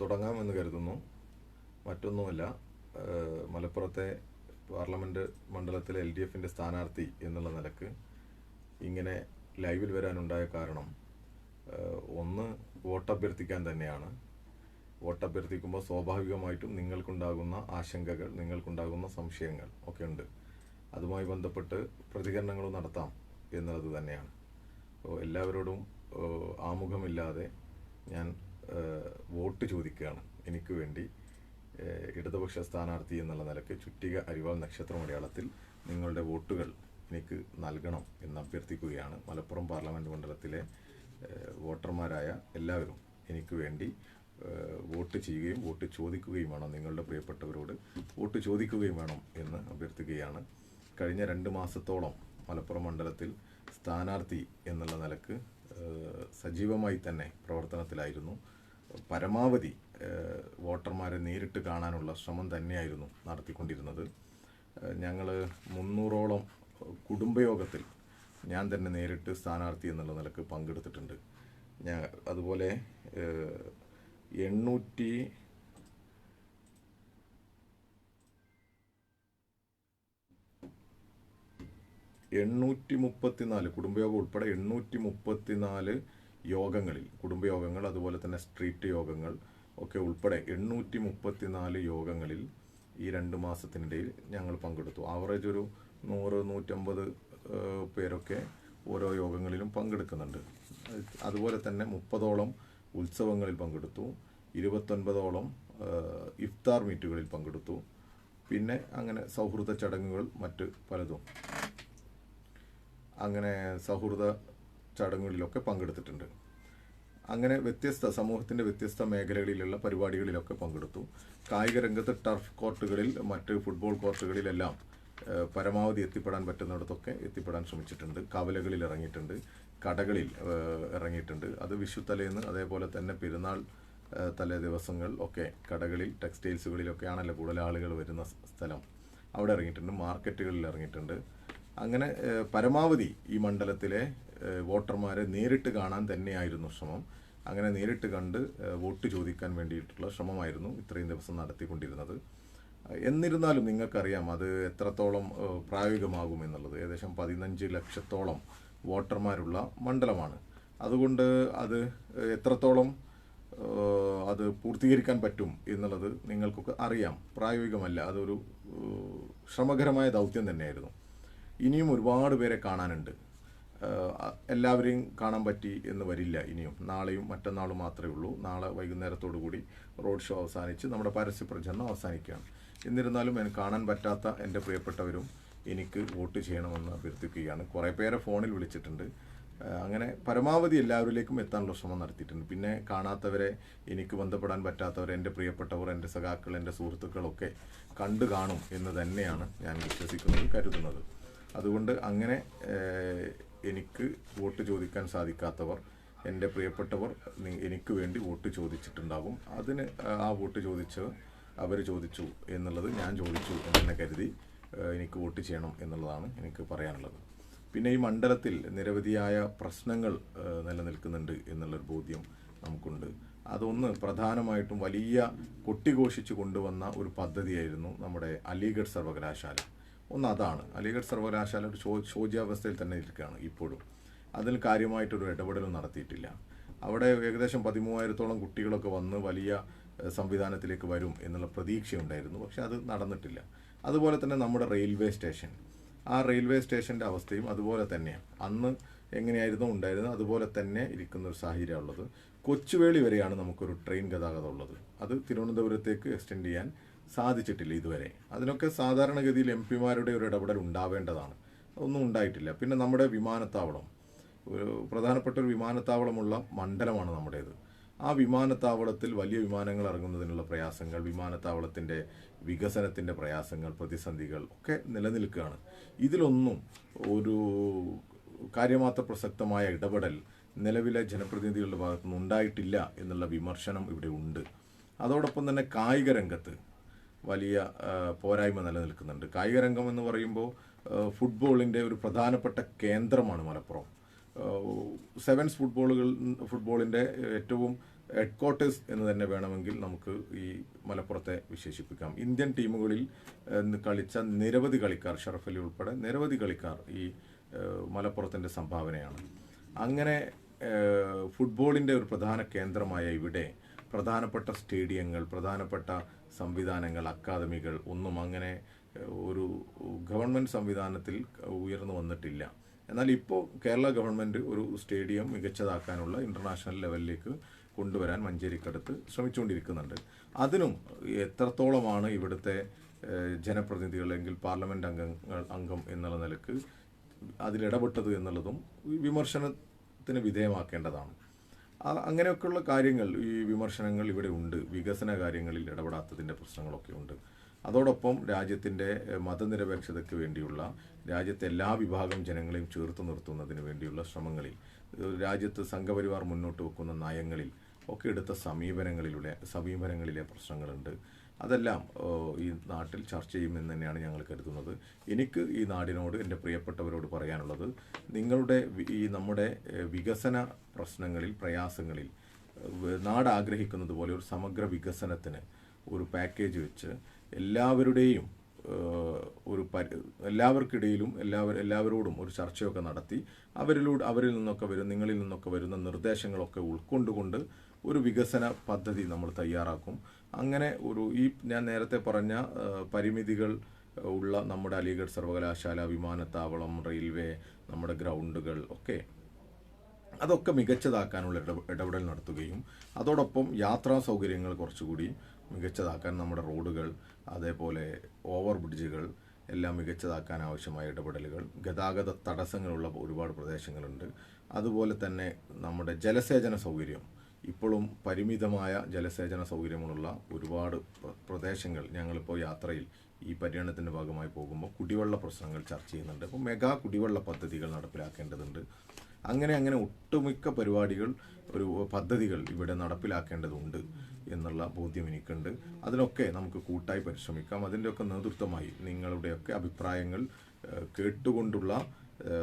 തുടങ്ങാമെന്ന് കരുതുന്നു. മറ്റൊന്നുമല്ല മലപ്പുറത്തെ പാർലമെന്റ് മണ്ഡലത്തിലെ എൽ ഡി എഫിന്റെ സ്ഥാനാർത്ഥി എന്നുള്ള നിലയ്ക്ക് ഇങ്ങനെ ലൈവിൽ വരാനുണ്ടായ കാരണം ഒന്ന് വോട്ടഭ്യർത്ഥിക്കാൻ തന്നെയാണ്. വോട്ടഭ്യർത്ഥിക്കുമ്പോൾ സ്വാഭാവികമായിട്ടും നിങ്ങൾക്കുണ്ടാകുന്ന ആശങ്കകൾ നിങ്ങൾക്കുണ്ടാകുന്ന സംശയങ്ങൾ ഒക്കെ ഉണ്ട്. അതുമായി ബന്ധപ്പെട്ട് പ്രതികരണങ്ങൾ നടത്താം എന്നുള്ളത് തന്നെയാണ്. അപ്പോൾ എല്ലാവരോടും ആമുഖമില്ലാതെ ഞാൻ വോട്ട് ചോദിക്കുകയാണ്. എനിക്ക് വേണ്ടി ഇടതുപക്ഷ സ്ഥാനാർത്ഥി എന്നുള്ള നിലയ്ക്ക് ചുറ്റിക അരിവാൾ നക്ഷത്ര മലയാളത്തിൽ നിങ്ങളുടെ വോട്ടുകൾ എനിക്ക് നൽകണം എന്ന് അഭ്യർത്ഥിക്കുകയാണ്. മലപ്പുറം പാർലമെന്റ് മണ്ഡലത്തിലെ വോട്ടർമാരായ എല്ലാവരും എനിക്ക് വേണ്ടി വോട്ട് ചെയ്യുകയും വോട്ട് ചോദിക്കുകയും വേണം. നിങ്ങളുടെ പ്രിയപ്പെട്ടവരോട് വോട്ട് ചോദിക്കുകയും വേണം എന്ന് അഭ്യർത്ഥിക്കുകയാണ്. കഴിഞ്ഞ രണ്ട് മാസത്തോളം മലപ്പുറം മണ്ഡലത്തിൽ സ്ഥാനാർത്ഥി എന്നുള്ള നിലയ്ക്ക് സജീവമായി തന്നെ പ്രവർത്തനത്തിലായിരുന്നു. പരമാവധി വോട്ടർമാരെ നേരിട്ട് കാണാനുള്ള ശ്രമം തന്നെയായിരുന്നു നടത്തിക്കൊണ്ടിരുന്നത്. ഞങ്ങൾ മുന്നൂറോളം കുടുംബയോഗത്തിൽ ഞാൻ തന്നെ നേരിട്ട് സ്ഥാനാർത്ഥി എന്നുള്ള നിലയ്ക്ക് പങ്കെടുത്തിട്ടുണ്ട്. ഞാൻ അതുപോലെ എണ്ണൂറ്റി എണ്ണൂറ്റി മുപ്പത്തിനാല് കുടുംബയോഗം ഉൾപ്പെടെ എണ്ണൂറ്റി മുപ്പത്തിനാല് യോഗങ്ങളിൽ കുടുംബയോഗങ്ങൾ അതുപോലെ തന്നെ സ്ട്രീറ്റ് യോഗങ്ങൾ ഒക്കെ ഉൾപ്പെടെ എണ്ണൂറ്റി മുപ്പത്തിനാല് യോഗങ്ങളിൽ ഈ രണ്ട് മാസത്തിനിടയിൽ ഞങ്ങൾ പങ്കെടുത്തു. ആവറേജ് ഒരു നൂറ് നൂറ്റമ്പത് പേരൊക്കെ ഓരോ യോഗങ്ങളിലും പങ്കെടുക്കുന്നുണ്ട്. അതുപോലെ തന്നെ മുപ്പതോളം ഉത്സവങ്ങളിൽ പങ്കെടുത്തു. ഇരുപത്തൊൻപതോളം ഇഫ്താർ മീറ്റുകളിൽ പങ്കെടുത്തു. പിന്നെ അങ്ങനെ സൗഹൃദ ചടങ്ങുകൾ മറ്റ് പലതും. അങ്ങനെ സൗഹൃദ ചടങ്ങുകളിലൊക്കെ പങ്കെടുത്തിട്ടുണ്ട്. അങ്ങനെ വ്യത്യസ്ത സമൂഹത്തിന്റെ വ്യത്യസ്ത മേഖലകളിലുള്ള പരിപാടികളിലൊക്കെ പങ്കെടുത്തു. കായിക രംഗത്ത് ടർഫ് കോർട്ടുകളിൽ മറ്റ് ഫുട്ബോൾ കോർട്ടുകളിലെല്ലാം പരമാവധി എത്തിപ്പെടാൻ പറ്റുന്നിടത്തൊക്കെ എത്തിപ്പെടാൻ ശ്രമിച്ചിട്ടുണ്ട്. കവലകളിൽ ഇറങ്ങിയിട്ടുണ്ട്. കടകളിൽ ഇറങ്ങിയിട്ടുണ്ട്. അത് വിഷു തലേന്ന് അതേപോലെ തന്നെ പെരുന്നാൾ തലേ ദിവസങ്ങൾ ഒക്കെ കടകളിൽ ടെക്സ്റ്റൈൽസുകളിലൊക്കെയാണല്ലോ കൂടുതൽ ആളുകൾ വരുന്ന സ്ഥലം. അവിടെ ഇറങ്ങിയിട്ടുണ്ട്. മാർക്കറ്റുകളിൽ ഇറങ്ങിയിട്ടുണ്ട്. അങ്ങനെ പരമാവധി ഈ മണ്ഡലത്തിലെ വോട്ടർമാരെ നേരിട്ട് കാണാൻ തന്നെയായിരുന്നു ശ്രമം. അങ്ങനെ നേരിട്ട് കണ്ട് വോട്ട് ചോദിക്കാൻ വേണ്ടിയിട്ടുള്ള ശ്രമമായിരുന്നു ഇത്രയും ദിവസം നടത്തിക്കൊണ്ടിരുന്നത്. എന്നിരുന്നാലും നിങ്ങൾക്കറിയാം അത് എത്രത്തോളം പ്രായോഗികമാകും എന്നുള്ളത്. ഏകദേശം പതിനഞ്ച് ലക്ഷത്തോളം വോട്ടർമാരുള്ള മണ്ഡലമാണ്. അതുകൊണ്ട് അത് എത്രത്തോളം അത് പൂർത്തീകരിക്കാൻ പറ്റും എന്നുള്ളത് നിങ്ങൾക്കൊക്കെ അറിയാം. പ്രായോഗികമല്ല അതൊരു ശ്രമകരമായ ദൗത്യം തന്നെയായിരുന്നു. ഇനിയും ഒരുപാട് പേരെ കാണാനുണ്ട്. എല്ലാവരെയും കാണാൻ പറ്റി എന്ന് വരില്ല ഇനിയും. നാളെയും മറ്റന്നാളും മാത്രമേ ഉള്ളൂ. നാളെ വൈകുന്നേരത്തോടു കൂടി റോഡ് ഷോ അവസാനിച്ച് നമ്മുടെ പരസ്യ പ്രചരണം അവസാനിക്കുകയാണ്. എന്നിരുന്നാലും എനിക്ക് കാണാൻ പറ്റാത്ത എന്റെ പ്രിയപ്പെട്ടവരും എനിക്ക് വോട്ട് ചെയ്യണമെന്ന് അഭ്യർത്ഥിക്കുകയാണ്. കുറേ പേരെ ഫോണിൽ വിളിച്ചിട്ടുണ്ട്. അങ്ങനെ പരമാവധി എല്ലാവരിലേക്കും എത്താനുള്ള ശ്രമം നടത്തിയിട്ടുണ്ട്. പിന്നെ കാണാത്തവരെ എനിക്ക് ബന്ധപ്പെടാൻ പറ്റാത്തവർ എന്റെ പ്രിയപ്പെട്ടവർ എന്റെ സഖാക്കൾ എന്റെ സുഹൃത്തുക്കളൊക്കെ കണ്ടു കാണും എന്ന് തന്നെയാണ് ഞാൻ വിശ്വസിക്കുന്നത് കരുതുന്നത്. അതുകൊണ്ട് അങ്ങനെ എനിക്ക് വോട്ട് ചോദിക്കാൻ സാധിക്കാത്തവർ എന്റെ പ്രിയപ്പെട്ടവർ എനിക്ക് വേണ്ടി വോട്ട് ചോദിച്ചിട്ടുണ്ടാകും. അതിന് ആ വോട്ട് ചോദിച്ച് അവർ ചോദിച്ചു എന്നുള്ളത് ഞാൻ ചോദിച്ചു എന്നെ കരുതി എനിക്ക് വോട്ട് ചെയ്യണം എന്നുള്ളതാണ് എനിക്ക് പറയാനുള്ളത്. പിന്നെ ഈ മണ്ഡലത്തിൽ നിരവധിയായ പ്രശ്നങ്ങൾ നിലനിൽക്കുന്നുണ്ട് എന്നുള്ളൊരു ബോധ്യം നമുക്കുണ്ട്. അതൊന്ന് പ്രധാനമായിട്ടും വലിയ കൊട്ടിഘോഷിച്ച് കൊണ്ടുവന്ന ഒരു പദ്ധതിയായിരുന്നു നമ്മുടെ അലിഗഡ് സർവകലാശാല. ഒന്ന് അതാണ്. അലിഗഡ് സർവകലാശാല ഒരു ശോ ശോച്യാവസ്ഥയിൽ തന്നെ ഇരിക്കുകയാണ് ഇപ്പോഴും. അതിൽ കാര്യമായിട്ടൊരു ഇടപെടലും നടത്തിയിട്ടില്ല. അവിടെ ഏകദേശം പതിമൂവായിരത്തോളം കുട്ടികളൊക്കെ വന്ന് വലിയ സംവിധാനത്തിലേക്ക് വരും എന്നുള്ള പ്രതീക്ഷയുണ്ടായിരുന്നു. പക്ഷെ അത് നടന്നിട്ടില്ല. അതുപോലെ തന്നെ നമ്മുടെ റെയിൽവേ സ്റ്റേഷൻ. ആ റെയിൽവേ സ്റ്റേഷന്റെ അവസ്ഥയും അതുപോലെ തന്നെ അന്ന് എങ്ങനെയായിരുന്നു ഉണ്ടായിരുന്നത്? അതുപോലെ തന്നെ ഇരിക്കുന്ന ഒരു സാഹചര്യം ഉള്ളത് കൊച്ചുവേളി വരെയാണ് നമുക്കൊരു ട്രെയിൻ ഗതാഗതം ഉള്ളത്. അത് തിരുവനന്തപുരത്തേക്ക് എക്സ്റ്റെൻഡ് ചെയ്യാൻ സാധിച്ചിട്ടില്ല ഇതുവരെ. അതിനൊക്കെ സാധാരണഗതിയിൽ എം പിമാരുടെ ഒരു ഇടപെടൽ ഉണ്ടാവേണ്ടതാണ്. ഒന്നും ഉണ്ടായിട്ടില്ല. പിന്നെ നമ്മുടെ വിമാനത്താവളം. പ്രധാനപ്പെട്ട ഒരു വിമാനത്താവളമുള്ള മണ്ഡലമാണ് നമ്മുടേത്. ആ വിമാനത്താവളത്തിൽ വലിയ വിമാനങ്ങൾ ഇറങ്ങുന്നതിനുള്ള പ്രയാസങ്ങൾ വിമാനത്താവളത്തിന്റെ വികസനത്തിന്റെ പ്രയാസങ്ങൾ പ്രതിസന്ധികൾ ഒക്കെ നിലനിൽക്കുകയാണ്. ഇതിലൊന്നും ഒരു കാര്യമാത്ര പ്രസക്തമായ ഇടപെടൽ നിലവിലെ ജനപ്രതിനിധികളുടെ ഭാഗത്തുനിന്ന് ഉണ്ടായിട്ടില്ല എന്നുള്ള വിമർശനം ഇവിടെ ഉണ്ട്. അതോടൊപ്പം തന്നെ കായിക രംഗത്ത് വലിയ പോരായ്മ നിലനിൽക്കുന്നുണ്ട്. കായിക രംഗം എന്ന് പറയുമ്പോൾ ഫുട്ബോളിന്റെ ഒരു പ്രധാനപ്പെട്ട കേന്ദ്രമാണ് മലപ്പുറം. സെവൻസ് ഫുട്ബോളുകൾ ഫുട്ബോളിന്റെ ഏറ്റവും ഹെഡ് ക്വാർട്ടേഴ്സ് എന്ന് തന്നെ വേണമെങ്കിൽ നമുക്ക് ഈ മലപ്പുറത്തെ വിശേഷിപ്പിക്കാം. ഇന്ത്യൻ ടീമുകളിൽ കളിച്ച നിരവധി കളിക്കാർ ഷറഫ് അലി ഉൾപ്പെടെ നിരവധി കളിക്കാർ ഈ മലപ്പുറത്തിന്റെ സംഭാവനയാണ്. അങ്ങനെ ഫുട്ബോളിന്റെ ഒരു പ്രധാന കേന്ദ്രമായ ഇവിടെ പ്രധാനപ്പെട്ട സ്റ്റേഡിയങ്ങൾ പ്രധാനപ്പെട്ട സംവിധാനങ്ങൾ അക്കാദമികൾ ഒന്നും അങ്ങനെ ഒരു ഗവൺമെന്റ് സംവിധാനത്തിൽ ഉയർന്നു വന്നിട്ടില്ല. എന്നാൽ ഇപ്പോൾ കേരള ഗവൺമെന്റ് ഒരു സ്റ്റേഡിയം മികച്ചതാക്കാനുള്ള ഇന്റർനാഷണൽ ലെവലിലേക്ക് കൊണ്ടുവരാൻ മഞ്ചേരിക്കടുത്ത് ശ്രമിച്ചുകൊണ്ടിരിക്കുന്നുണ്ട്. അതിനും എത്രത്തോളമാണ് ഇവിടുത്തെ ജനപ്രതിനിധികൾ അല്ലെങ്കിൽ പാർലമെന്റ് അംഗങ്ങൾ അംഗം എന്നുള്ള നിലയ്ക്ക് അതിലിടപെട്ടത് എന്നുള്ളതും വിമർശനത്തിന് വിധേയമാക്കേണ്ടതാണ്. അങ്ങനെയൊക്കെയുള്ള കാര്യങ്ങൾ ഈ വിമർശനങ്ങൾ ഇവിടെ ഉണ്ട്. വികസന കാര്യങ്ങളിൽ ഇടപെടാത്തതിന്റെ പ്രശ്നങ്ങളൊക്കെ ഉണ്ട്. അതോടൊപ്പം രാജ്യത്തിന്റെ മതനിരപേക്ഷതയ്ക്ക് വേണ്ടിയുള്ള രാജ്യത്തെ എല്ലാ വിഭാഗം ജനങ്ങളെയും ചേർത്ത് നിർത്തുന്നതിന് വേണ്ടിയുള്ള ശ്രമങ്ങളിൽ രാജ്യത്ത് സംഘപരിവാർ മുന്നോട്ട് വെക്കുന്ന നയങ്ങളിൽ ഒക്കെ എടുത്ത സമീപനങ്ങളിലൂടെ സമീപനങ്ങളിലെ പ്രശ്നങ്ങളുണ്ട്. അതെല്ലാം ഈ നാട്ടിൽ ചർച്ച ചെയ്യുമെന്ന് തന്നെയാണ് ഞങ്ങൾ കരുതുന്നത്. എനിക്ക് ഈ നാടിനോട് എന്റെ പ്രിയപ്പെട്ടവരോട് പറയാനുള്ളത് നിങ്ങളുടെ ഈ നമ്മുടെ വികസന പ്രശ്നങ്ങളിൽ പ്രയാസങ്ങളിൽ നാട് ആഗ്രഹിക്കുന്നത് പോലെ ഒരു സമഗ്ര വികസനത്തിന് ഒരു പാക്കേജ് വെച്ച് എല്ലാവരുടെയും ഒരു പരി എല്ലാവർക്കിടയിലും എല്ലാവർ എല്ലാവരോടും ഒരു ചർച്ചയൊക്കെ നടത്തി അവരിലൂടെ അവരിൽ നിന്നൊക്കെ വരും നിങ്ങളിൽ നിന്നൊക്കെ വരുന്ന നിർദ്ദേശങ്ങളൊക്കെ ഉൾക്കൊണ്ടുകൊണ്ട് ഒരു വികസന പദ്ധതി നമ്മൾ തയ്യാറാക്കും. അങ്ങനെ ഒരു ഈ ഞാൻ നേരത്തെ പറഞ്ഞ പരിമിതികൾ ഉള്ള നമ്മുടെ അലിഗഡ് സർവകലാശാല വിമാനത്താവളം റെയിൽവേ നമ്മുടെ ഗ്രൗണ്ടുകൾ ഒക്കെ അതൊക്കെ മികച്ചതാക്കാനുള്ള ഇട ഇടപെടൽ നടത്തുകയും അതോടൊപ്പം യാത്രാ സൗകര്യങ്ങൾ കുറച്ചുകൂടി മികച്ചതാക്കാൻ നമ്മുടെ റോഡുകൾ അതേപോലെ ഓവർ ബ്രിഡ്ജുകൾ എല്ലാം മികച്ചതാക്കാൻ ആവശ്യമായ ഇടപെടലുകൾ ഗതാഗത തടസ്സങ്ങളുള്ള ഒരുപാട് പ്രദേശങ്ങളുണ്ട്. അതുപോലെ തന്നെ നമ്മുടെ ജലസേചന സൗകര്യം ഇപ്പോഴും പരിമിതമായ ജലസേചന സൗകര്യമുള്ള ഒരുപാട് പ്ര- പ്രദേശങ്ങൾ ഞങ്ങളിപ്പോൾ യാത്രയിൽ ഈ പര്യടനത്തിന്റെ ഭാഗമായി പോകുമ്പോൾ കുടിവെള്ള പ്രശ്നങ്ങൾ ചർച്ച ചെയ്യുന്നുണ്ട്. അപ്പോൾ മെഗാ കുടിവെള്ള പദ്ധതികൾ നടപ്പിലാക്കേണ്ടതുണ്ട്. അങ്ങനെ അങ്ങനെ ഒട്ടുമിക്ക പരിപാടികൾ ഒരു പദ്ധതികൾ ഇവിടെ നടപ്പിലാക്കേണ്ടതുണ്ട് എന്നുള്ള ബോധ്യം എനിക്കുണ്ട്. അതിനൊക്കെ നമുക്ക് കൂട്ടായി പരിശ്രമിക്കാം. അതിന്റെയൊക്കെ നേതൃത്വമായി നിങ്ങളുടെയൊക്കെ അഭിപ്രായങ്ങൾ കേട്ടുകൊണ്ടുള്ള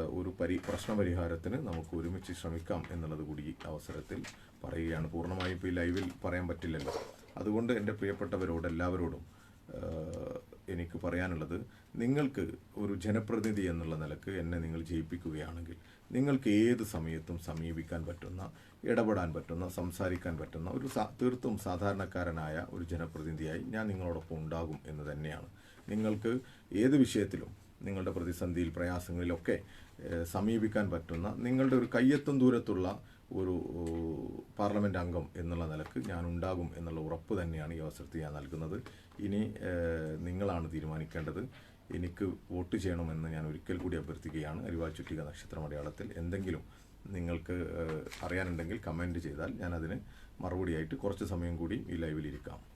ഒരു പരി പ്രശ്നപരിഹാരത്തിന് നമുക്ക് ഒരുമിച്ച് ശ്രമിക്കാം എന്നുള്ളത് കൂടി അവസരത്തിൽ പറയുകയാണ്. പൂർണമായും ഇപ്പോൾ ഈ ലൈവിൽ പറയാൻ പറ്റില്ലല്ലോ. അതുകൊണ്ട് എന്റെ പ്രിയപ്പെട്ടവരോട് എല്ലാവരോടും എനിക്ക് പറയാനുള്ളത് നിങ്ങൾക്ക് ഒരു ജനപ്രതിനിധി എന്നുള്ള നിലയ്ക്ക് എന്നെ നിങ്ങൾ ജയിപ്പിക്കുകയാണെങ്കിൽ നിങ്ങൾക്ക് ഏത് സമയത്തും സമീപിക്കാൻ പറ്റുന്ന ഇടപെടാൻ പറ്റുന്ന സംസാരിക്കാൻ പറ്റുന്ന ഒരു തീർത്തും സാധാരണക്കാരനായ ഒരു ജനപ്രതിനിധിയായി ഞാൻ നിങ്ങളോടൊപ്പം ഉണ്ടാകും എന്ന് തന്നെയാണ്. നിങ്ങൾക്ക് ഏത് വിഷയത്തിലും നിങ്ങളുടെ പ്രതിസന്ധിയിൽ പ്രയാസങ്ങളിലൊക്കെ സമീപിക്കാൻ പറ്റുന്ന നിങ്ങളുടെ ഒരു കയ്യെത്തും ദൂരത്തുള്ള ഒരു പാർലമെന്റ് അംഗം എന്നുള്ള നിലയ്ക്ക് ഞാൻ ഉണ്ടാകും എന്നുള്ള ഉറപ്പ് തന്നെയാണ് ഈ അവസരത്തിൽ ഞാൻ നൽകുന്നത്. ഇനി നിങ്ങളാണ് തീരുമാനിക്കേണ്ടത്. എനിക്ക് വോട്ട് ചെയ്യണമെന്ന് ഞാൻ ഒരിക്കൽ കൂടി അഭ്യർത്ഥിക്കുകയാണ്. അരിവാൾ ചുറ്റിക നക്ഷത്ര മലയാളത്തിൽ എന്തെങ്കിലും നിങ്ങൾക്ക് അറിയാനുണ്ടെങ്കിൽ കമന്റ് ചെയ്താൽ ഞാനതിന് മറുപടിയായിട്ട് കുറച്ച് സമയം കൂടി ഈ ലൈവിലിരിക്കാം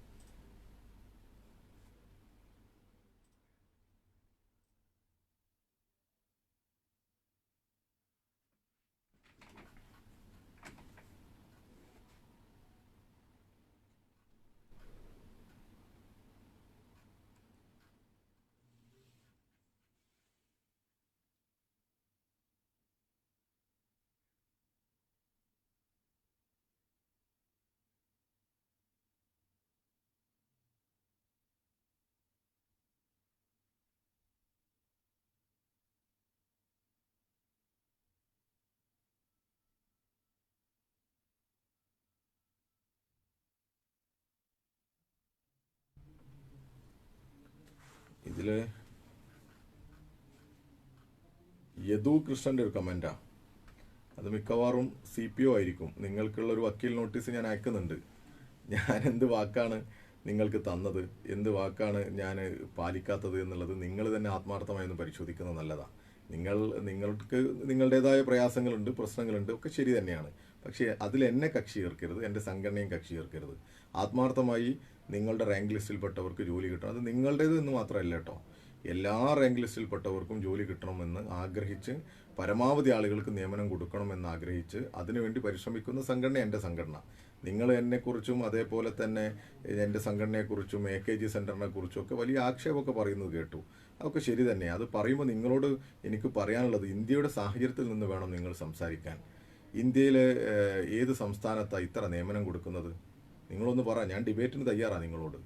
ഇതിൽ യദു കൃഷ്ണന്റെ ഒരു കമന്റാ അത് മിക്കവാറും സി പി ഒ ആയിരിക്കും. നിങ്ങൾക്കുള്ള ഒരു വക്കീൽ നോട്ടീസ് ഞാൻ അയക്കുന്നുണ്ട്. ഞാൻ എന്ത് വാക്കാണ് നിങ്ങൾക്ക് തന്നത്? എന്ത് വാക്കാണ് ഞാൻ പാലിക്കാത്തത് എന്നുള്ളത് നിങ്ങൾ തന്നെ ആത്മാർത്ഥമായി ഒന്ന് പരിശോധിക്കുന്നത് നല്ലതാണ് നിങ്ങൾ നിങ്ങൾക്ക് നിങ്ങളുടേതായ പ്രയാസങ്ങളുണ്ട് പ്രശ്നങ്ങളുണ്ട് ഒക്കെ ശരി തന്നെയാണ്. പക്ഷേ അതിൽ എന്നെ കക്ഷി ചേർക്കരുത് എന്റെ സംഘടനയും കക്ഷി ചേർക്കരുത് ആത്മാർത്ഥമായി നിങ്ങളുടെ റാങ്ക് ലിസ്റ്റിൽപ്പെട്ടവർക്ക് ജോലി കിട്ടണം. അത് നിങ്ങളുടേത് എന്ന് മാത്രമല്ല കേട്ടോ. എല്ലാ റാങ്ക് ലിസ്റ്റിൽപ്പെട്ടവർക്കും ജോലി കിട്ടണമെന്ന് ആഗ്രഹിച്ച് പരമാവധി ആളുകൾക്ക് നിയമനം കൊടുക്കണമെന്ന് ആഗ്രഹിച്ച് അതിനുവേണ്ടി പരിശ്രമിക്കുന്ന സംഘടന എന്റെ സംഘടന. നിങ്ങൾ എന്നെക്കുറിച്ചും അതേപോലെ തന്നെ എന്റെ സംഘടനയെക്കുറിച്ചും എ കെ ജി സെന്ററിനെ കുറിച്ചും ഒക്കെ വലിയ ആക്ഷേപമൊക്കെ പറയുന്നത് കേട്ടു. അതൊക്കെ ശരി തന്നെ. അത് പറയുമ്പോൾ നിങ്ങളോട് എനിക്ക് പറയാനുള്ളത് ഇന്ത്യയുടെ സാഹചര്യത്തിൽ നിന്ന് വേണം നിങ്ങൾ സംസാരിക്കാൻ. ഇന്ത്യയിലെ ഏത് സംസ്ഥാനത്താണ് ഇത്ര നിയമനം കൊടുക്കുന്നത്? നിങ്ങളൊന്ന് പറ ഞാൻ ഡിബേറ്റിന് തയ്യാറാണ് നിങ്ങളോട്.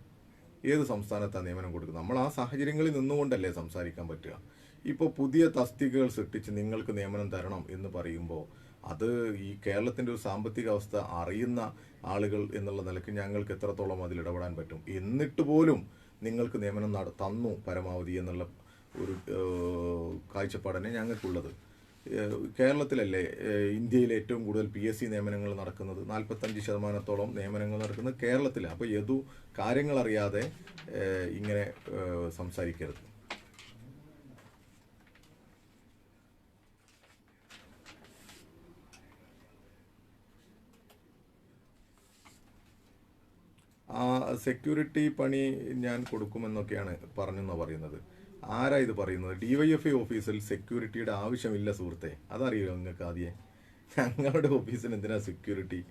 ഏത് സംസ്ഥാനത്താണ് നിയമനം കൊടുക്കുന്നത്? നമ്മൾ ആ സാഹചര്യങ്ങളിൽ നിന്നുകൊണ്ടല്ലേ സംസാരിക്കാൻ പറ്റുക. ഇപ്പോൾ പുതിയ തസ്തികകൾ സൃഷ്ടിച്ച് നിങ്ങൾക്ക് നിയമനം തരണം എന്ന് പറയുമ്പോൾ അത് ഈ കേരളത്തിന്റെ ഒരു സാമ്പത്തിക അവസ്ഥ അറിയുന്ന ആളുകൾ എന്നുള്ള നിലയ്ക്ക് ഞങ്ങൾക്ക് എത്രത്തോളം അതിൽ ഇടപെടാൻ പറ്റും? എന്നിട്ട് പോലും നിങ്ങൾക്ക് നിയമനം തന്നു പരമാവധി എന്നുള്ള ഒരു കാഴ്ചപ്പാടനെ ഞങ്ങൾക്കുള്ളത്. കേരളത്തിലല്ലേ ഇന്ത്യയിൽ ഏറ്റവും കൂടുതൽ പി എസ് സി നിയമനങ്ങൾ നടക്കുന്നത്? നാൽപ്പത്തഞ്ച് ശതമാനത്തോളം നിയമനങ്ങൾ നടക്കുന്നത് കേരളത്തിലാണ് അപ്പോൾ യദു കാര്യങ്ങൾ അറിയാതെ ഇങ്ങനെ സംസാരിക്കരുത്. ആ സെക്യൂരിറ്റി പണി ഞാൻ കൊടുക്കുമെന്നൊക്കെയാണ് പറഞ്ഞെന്നാണ് പറയുന്നത്. ആരാ ഇത് പറയുന്നത്? ഡിവൈ എഫ് ഐ ഓഫീസിൽ സെക്യൂരിറ്റിയുടെ ആവശ്യമില്ല സുഹൃത്തെ. അതറിയോ നിങ്ങൾക്ക് ആദ്യം? ഞങ്ങളുടെ ഓഫീസിന് എന്തിനാ സെക്യൂരിറ്റി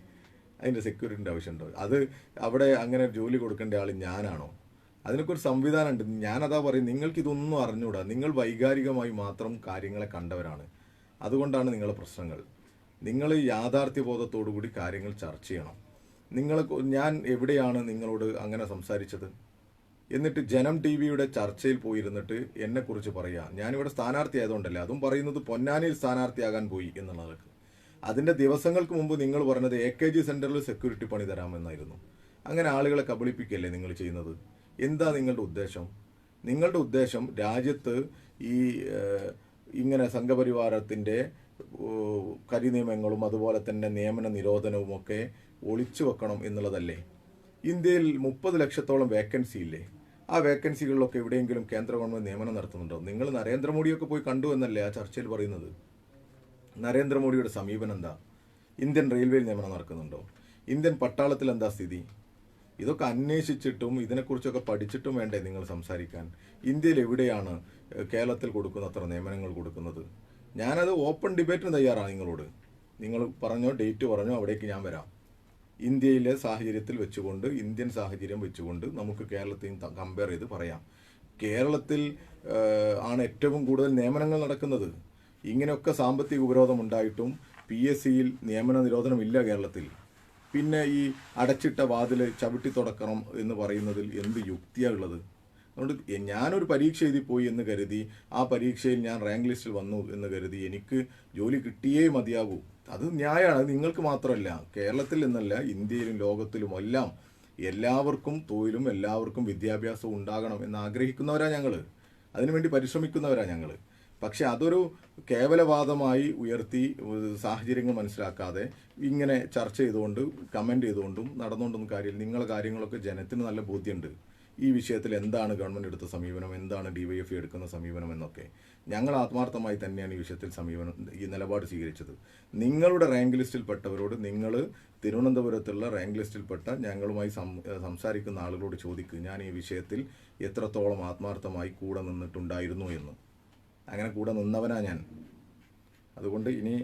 അതിന്റെ സെക്യൂരിറ്റിന്റെ ആവശ്യമുണ്ടോ? അത് അവിടെ അങ്ങനെ ജോലി കൊടുക്കേണ്ട ആൾ ഞാനാണോ? അതിനൊക്കെ ഒരു സംവിധാനമുണ്ട്. ഞാനതാ പറയും നിങ്ങൾക്ക് ഇതൊന്നും അറിഞ്ഞുകൂടാ നിങ്ങൾ വൈകാരികമായി മാത്രം കാര്യങ്ങളെ കണ്ടവരാണ്. അതുകൊണ്ടാണ് നിങ്ങളുടെ പ്രശ്നങ്ങൾ. നിങ്ങൾ യാഥാർത്ഥ്യബോധത്തോടു കൂടി കാര്യങ്ങൾ ചർച്ച ചെയ്യണം. നിങ്ങളെ ഞാൻ എവിടെയാണ് നിങ്ങളോട് അങ്ങനെ സംസാരിച്ചത്? എന്നിട്ട് ജനം ടി വിയുടെ ചർച്ചയിൽ പോയിരുന്നിട്ട് എന്നെക്കുറിച്ച് പറയുക ഞാനിവിടെ സ്ഥാനാർത്ഥി ആയതുകൊണ്ടല്ലേ അതും പറയുന്നത് പൊന്നാനിയിൽ സ്ഥാനാർത്ഥിയാകാൻ പോയി എന്നുള്ളതൊക്കെ അതിന്റെ ദിവസങ്ങൾക്ക് മുമ്പ് നിങ്ങൾ പറഞ്ഞത് എ കെ ജി സെന്ററിൽ സെക്യൂരിറ്റി പണി തരാമെന്നായിരുന്നു. അങ്ങനെ ആളുകളെ കബളിപ്പിക്കല്ലേ നിങ്ങൾ ചെയ്യുന്നത്? എന്താ നിങ്ങളുടെ ഉദ്ദേശം? നിങ്ങളുടെ ഉദ്ദേശം രാജ്യത്ത് ഈ ഇങ്ങനെ സംഘപരിവാരത്തിന്റെ കരി കരിനിയമങ്ങളും അതുപോലെ തന്നെ നിയമന നിരോധനവും ഒക്കെ ഒളിച്ചു വെക്കണം എന്നുള്ളതല്ലേ? ഇന്ത്യയിൽ മുപ്പത് ലക്ഷത്തോളം വേക്കൻസി ഇല്ലേ? ആ വേക്കൻസികളിലൊക്കെ എവിടെയെങ്കിലും കേന്ദ്ര ഗവൺമെന്റ് നിയമനം നടത്തുന്നുണ്ടോ? നിങ്ങൾ നരേന്ദ്രമോദിയൊക്കെ പോയി കണ്ടു എന്നല്ലേ ആ ചർച്ചയിൽ പറയുന്നത്? നരേന്ദ്രമോദിയുടെ സമീപനം എന്താ? ഇന്ത്യൻ റെയിൽവേയിൽ നിയമനം നടക്കുന്നുണ്ടോ? ഇന്ത്യൻ പട്ടാളത്തിൽ എന്താ സ്ഥിതി? ഇതൊക്കെ അന്വേഷിച്ചിട്ടും ഇതിനെക്കുറിച്ചൊക്കെ പഠിച്ചിട്ടും വേണ്ടേ നിങ്ങൾ സംസാരിക്കാൻ? ഇന്ത്യയിൽ എവിടെയാണ് കേരളത്തിൽ കൊടുക്കുന്ന അത്ര നിയമനങ്ങൾ കൊടുക്കുന്നത്? ഞാനത് ഓപ്പൺ ഡിബേറ്റിന് തയ്യാറാണ് നിങ്ങളോട്. നിങ്ങൾ പറഞ്ഞോ ഡേറ്റ് പറഞ്ഞോ അവിടേക്ക് ഞാൻ വരാം. ഇന്ത്യയിലെ സാഹചര്യത്തിൽ വെച്ചുകൊണ്ട് ഇന്ത്യൻ സാഹചര്യം വെച്ചുകൊണ്ട് നമുക്ക് കേരളത്തെയും കമ്പയർ ചെയ്ത് പറയാം. കേരളത്തിൽ ആണ് ഏറ്റവും കൂടുതൽ നിയമനങ്ങൾ നടക്കുന്നത്. ഇങ്ങനെയൊക്കെ സാമ്പത്തിക ഉപരോധം ഉണ്ടായിട്ടും പി എസ് സിയിൽ നിയമന നിരോധനമില്ല കേരളത്തിൽ. പിന്നെ ഈ അടച്ചിട്ട വാതിൽ ചവിട്ടി തുടക്കണം എന്ന് പറയുന്നതിൽ എന്ത് യുക്തിയാണ് ഉള്ളത്? അതുകൊണ്ട് ഞാനൊരു പരീക്ഷ എഴുതി പോയി എന്ന് കരുതി ആ പരീക്ഷയിൽ ഞാൻ റാങ്ക് ലിസ്റ്റിൽ വന്നു എന്ന് കരുതി എനിക്ക് ജോലി കിട്ടിയേ മതിയാകൂ. അത് ന്യായമാണ് നിങ്ങൾക്ക് മാത്രമല്ല. കേരളത്തിൽ എന്നല്ല ഇന്ത്യയിലും ലോകത്തിലും എല്ലാം എല്ലാവർക്കും തൊഴിലും എല്ലാവർക്കും വിദ്യാഭ്യാസവും ഉണ്ടാകണം എന്ന് ആഗ്രഹിക്കുന്നവരാ ഞങ്ങൾ അതിനുവേണ്ടി പരിശ്രമിക്കുന്നവരാ ഞങ്ങൾ പക്ഷെ അതൊരു കേവലവാദമായി ഉയർത്തി സാഹചര്യങ്ങൾ മനസ്സിലാക്കാതെ ഇങ്ങനെ ചർച്ച ചെയ്തുകൊണ്ട് കമന്റ് ചെയ്തുകൊണ്ടും നടന്നുകൊണ്ടൊന്നും കാര്യമില്ല നിങ്ങളുടെ കാര്യങ്ങളൊക്കെ ജനത്തിന് നല്ല ബോധ്യമുണ്ട്. ഈ വിഷയത്തിൽ എന്താണ് ഗവൺമെന്റ് എടുത്ത സമീപനം എന്താണ് ഡിവൈഎഫ് എടുക്കുന്ന സമീപനം എന്നൊക്കെ. ഞങ്ങൾ ആത്മാർത്ഥമായി തന്നെയാണ് ഈ വിഷയത്തിൽ സമീപനം ഈ നിലപാട് സ്വീകരിച്ചത്. നിങ്ങളുടെ റാങ്ക് ലിസ്റ്റിൽപ്പെട്ടവരോട് നിങ്ങൾ തിരുവനന്തപുരത്തുള്ള റാങ്ക് ലിസ്റ്റിൽപ്പെട്ട ഞങ്ങളുമായി സംസാരിക്കുന്ന ആളുകളോട് ചോദിക്കുക ഞാൻ ഈ വിഷയത്തിൽ എത്രത്തോളം ആത്മാർത്ഥമായി കൂടെ നിന്നിട്ടുണ്ടായിരുന്നു എന്ന്. അങ്ങനെ കൂടെ നിന്നവനാ ഞാൻ. അതുകൊണ്ട് ഇനി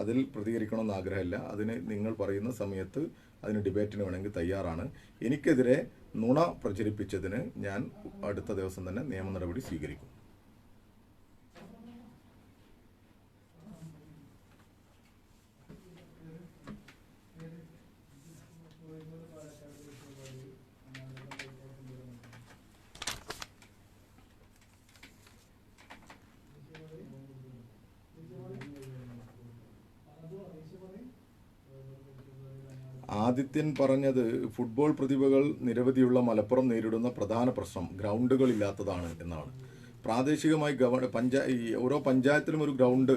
അതിൽ പ്രതികരിക്കണമെന്ന് ആഗ്രഹമില്ല. അതിന് നിങ്ങൾ പറയുന്ന സമയത്ത് അതിന് ഡിബേറ്റിന് വേണമെങ്കിൽ തയ്യാറാണ്. എനിക്കെതിരെ നുണ പ്രചരിപ്പിച്ചതിന് ഞാൻ അടുത്ത ദിവസം തന്നെ നിയമ നടപടി സ്വീകരിക്കും. ആദിത്യൻ പറഞ്ഞത് ഫുട്ബോൾ പ്രതിഭകൾ നിരവധിയുള്ള മലപ്പുറം നേരിടുന്ന പ്രധാന പ്രശ്നം ഗ്രൗണ്ടുകൾ ഇല്ലാത്തതാണ് എന്നാണ്. പ്രാദേശികമായി ഗവ പഞ്ചാ ഓരോ പഞ്ചായത്തിലും ഒരു ഗ്രൗണ്ട്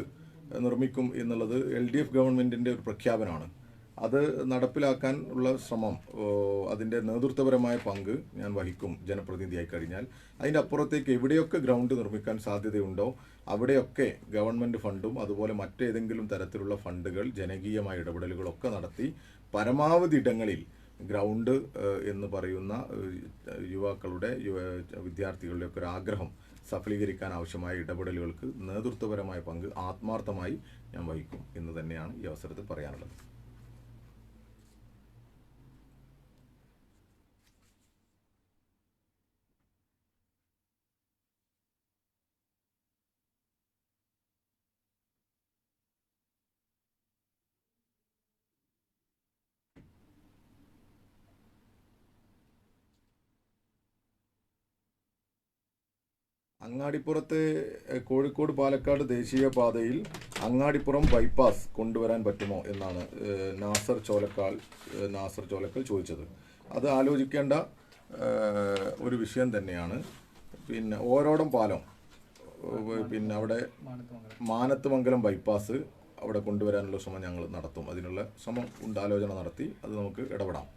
നിർമ്മിക്കും എന്നുള്ളത് എൽ ഡി എഫ് ഗവൺമെന്റിന്റെ ഒരു പ്രഖ്യാപനമാണ്. അത് നടപ്പിലാക്കാൻ ഉള്ള ശ്രമം അതിന്റെ നേതൃത്വപരമായ പങ്ക് ഞാൻ വഹിക്കും ജനപ്രതിനിധിയായി കഴിഞ്ഞാൽ. അതിന്റെ അപ്പുറത്തേക്ക് എവിടെയൊക്കെ ഗ്രൗണ്ട് നിർമ്മിക്കാൻ സാധ്യതയുണ്ടോ അവിടെയൊക്കെ ഗവൺമെന്റ് ഫണ്ടും അതുപോലെ മറ്റേതെങ്കിലും തരത്തിലുള്ള ഫണ്ടുകൾ ജനകീയമായ ഇടപെടലുകളൊക്കെ നടത്തി പരമാവധി ഇടങ്ങളിൽ ഗ്രൗണ്ട് എന്ന് പറയുന്ന യുവാക്കളുടെ യുവ- വിദ്യാർത്ഥികളുടെ ഒക്കെ ഒരു ആഗ്രഹം സഫലീകരിക്കാൻ ആവശ്യമായ ഇടപെടലുകൾക്ക് നേതൃത്വപരമായ പങ്ക് ആത്മാർത്ഥമായി ഞാൻ വഹിക്കും എന്ന് തന്നെയാണ് ഈ അവസരത്തിൽ പറയാനുള്ളത്. അങ്ങാടിപ്പുറത്ത് കോഴിക്കോട് പാലക്കാട് ദേശീയ പാതയിൽ അങ്ങാടിപ്പുറം ബൈപ്പാസ് കൊണ്ടുവരാൻ പറ്റുമോ എന്നാണ് നാസർ ചോലക്കാൽ നാസർ ചോലക്കൽ ചോദിച്ചത്. അത് ആലോചിക്കേണ്ട ഒരു വിഷയം തന്നെയാണ്. പിന്നെ ഓരോടം പാലം പിന്നെ അവിടെ മാനത്തുമംഗലം ബൈപ്പാസ് അവിടെ കൊണ്ടുവരാനുള്ള ശ്രമം ഞങ്ങൾ നടത്തും. അതിനുള്ള ശ്രമം ഉണ്ടാലോചന നടത്തി അത് നമുക്ക് ഇടപെടാം.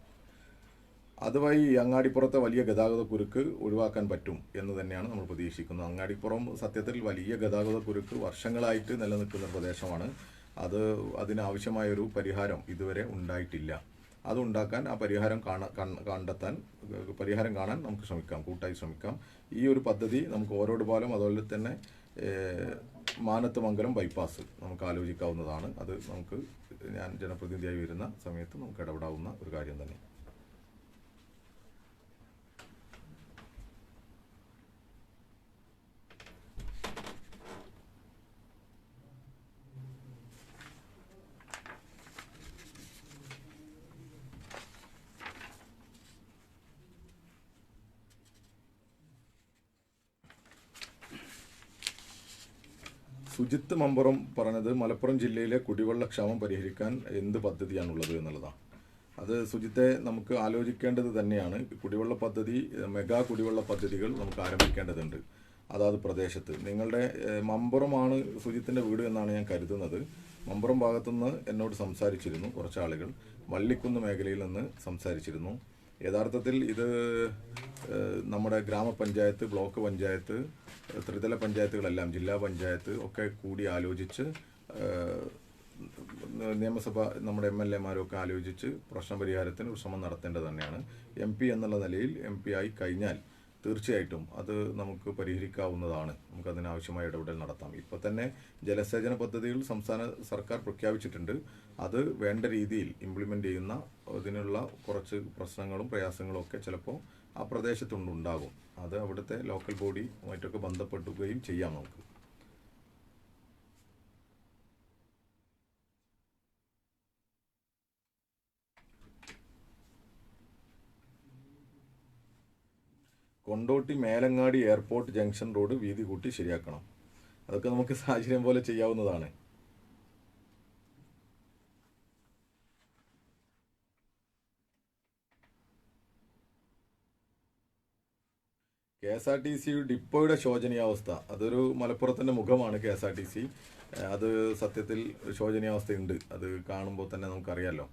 ഈ അങ്ങാടിപ്പുറത്തെ വലിയ ഗതാഗത കുരുക്ക് ഒഴിവാക്കാൻ പറ്റും എന്ന് തന്നെയാണ് നമ്മൾ പ്രതീക്ഷിക്കുന്നത്. അങ്ങാടിപ്പുറം സത്യത്തിൽ വലിയ ഗതാഗത കുരുക്ക് വർഷങ്ങളായിട്ട് നിലനിൽക്കുന്ന പ്രദേശമാണ്. അത് അതിനാവശ്യമായൊരു പരിഹാരം ഇതുവരെ ഉണ്ടായിട്ടില്ല. അതുണ്ടാക്കാൻ ആ പരിഹാരം കാണാ കണ്ടെത്താൻ പരിഹാരം കാണാൻ നമുക്ക് ശ്രമിക്കാം കൂട്ടായി ശ്രമിക്കാം. ഈ ഒരു പദ്ധതി നമുക്ക് ഓരോട് പാലം അതുപോലെ തന്നെ ഏഹ്, മാനത്ത് മംഗലം ബൈപ്പാസ് നമുക്ക് ആലോചിക്കാവുന്നതാണ്. അത് നമുക്ക് ഞാൻ ജനപ്രതിനിധിയായി വരുന്ന സമയത്ത് നമുക്ക് ഇടപെടാവുന്ന ഒരു കാര്യം തന്നെ. സുജിത്ത് മമ്പറം പറഞ്ഞത് മലപ്പുറം ജില്ലയിലെ കുടിവെള്ള ക്ഷാമം പരിഹരിക്കാൻ എന്ത് പദ്ധതിയാണുള്ളത് എന്നുള്ളതാണ് അത് സുജിത്തെ നമുക്ക് ആലോചിക്കേണ്ടത് തന്നെയാണ്. കുടിവെള്ള പദ്ധതി മെഗാ കുടിവെള്ള പദ്ധതികൾ നമുക്ക് ആരംഭിക്കേണ്ടതുണ്ട്. അതാത് പ്രദേശത്ത്. നിങ്ങളുടെ മമ്പുറമാണ് സുജിത്തിന്റെ വീട് എന്നാണ് ഞാൻ കരുതുന്നത്. മമ്പുറം ഭാഗത്തുനിന്ന് എന്നോട് സംസാരിച്ചിരുന്നു കുറച്ച് ആളുകൾ വള്ളിക്കുന്ന് മേഖലയിൽ നിന്ന് സംസാരിച്ചിരുന്നു. യഥാർത്ഥത്തിൽ ഇത് നമ്മുടെ ഗ്രാമപഞ്ചായത്ത് ബ്ലോക്ക് പഞ്ചായത്ത് ത്രിതല പഞ്ചായത്തുകളെല്ലാം ജില്ലാ പഞ്ചായത്ത് ഒക്കെ കൂടി ആലോചിച്ച് നിയമസഭ നമ്മുടെ എം എൽ എമാരൊക്കെ ആലോചിച്ച് പ്രശ്നപരിഹാരത്തിന് ഒരു ശ്രമം നടത്തേണ്ടത് തന്നെയാണ്. എം പി എന്നുള്ള നിലയിൽ എം പി ആയി കഴിഞ്ഞാൽ തീർച്ചയായിട്ടും അത് നമുക്ക് പരിഹരിക്കാവുന്നതാണ്. നമുക്ക് അതിനാവശ്യമായ ഇടപെടൽ നടത്താം. ഇപ്പോൾ തന്നെ ജലസേചന പദ്ധതികൾ സംസ്ഥാന സർക്കാർ പ്രഖ്യാപിച്ചിട്ടുണ്ട്. അത് വേണ്ട രീതിയിൽ ഇംപ്ലിമെന്റ് ചെയ്യുന്ന അതിനുള്ള കുറച്ച് പ്രശ്നങ്ങളും പ്രയാസങ്ങളും ഒക്കെ ചിലപ്പോൾ ആ പ്രദേശത്തുണ്ടാകും അത് അവിടുത്തെ ലോക്കൽ ബോഡി ബോഡിയുമായിട്ടൊക്കെ ബന്ധപ്പെടുകയും ചെയ്യാം നമുക്ക്. Kondotty Melangadi airport junction road വീതി കൂട്ടി ശരിയാക്കണം. അതൊക്കെ നമുക്ക് സാഹചര്യം പോലെ ചെയ്യാവുന്നതാണ്. എസ് ആർ ടി സി ഡിപ്പോയുടെ ശോചനീയാവസ്ഥ. അതൊരു മലപ്പുറത്തിന്റെ മുഖമാണ് K S R T C അത് സത്യത്തിൽ ശോചനീയാവസ്ഥയുണ്ട്. അത് കാണുമ്പോൾ തന്നെ നമുക്കറിയാമല്ലോ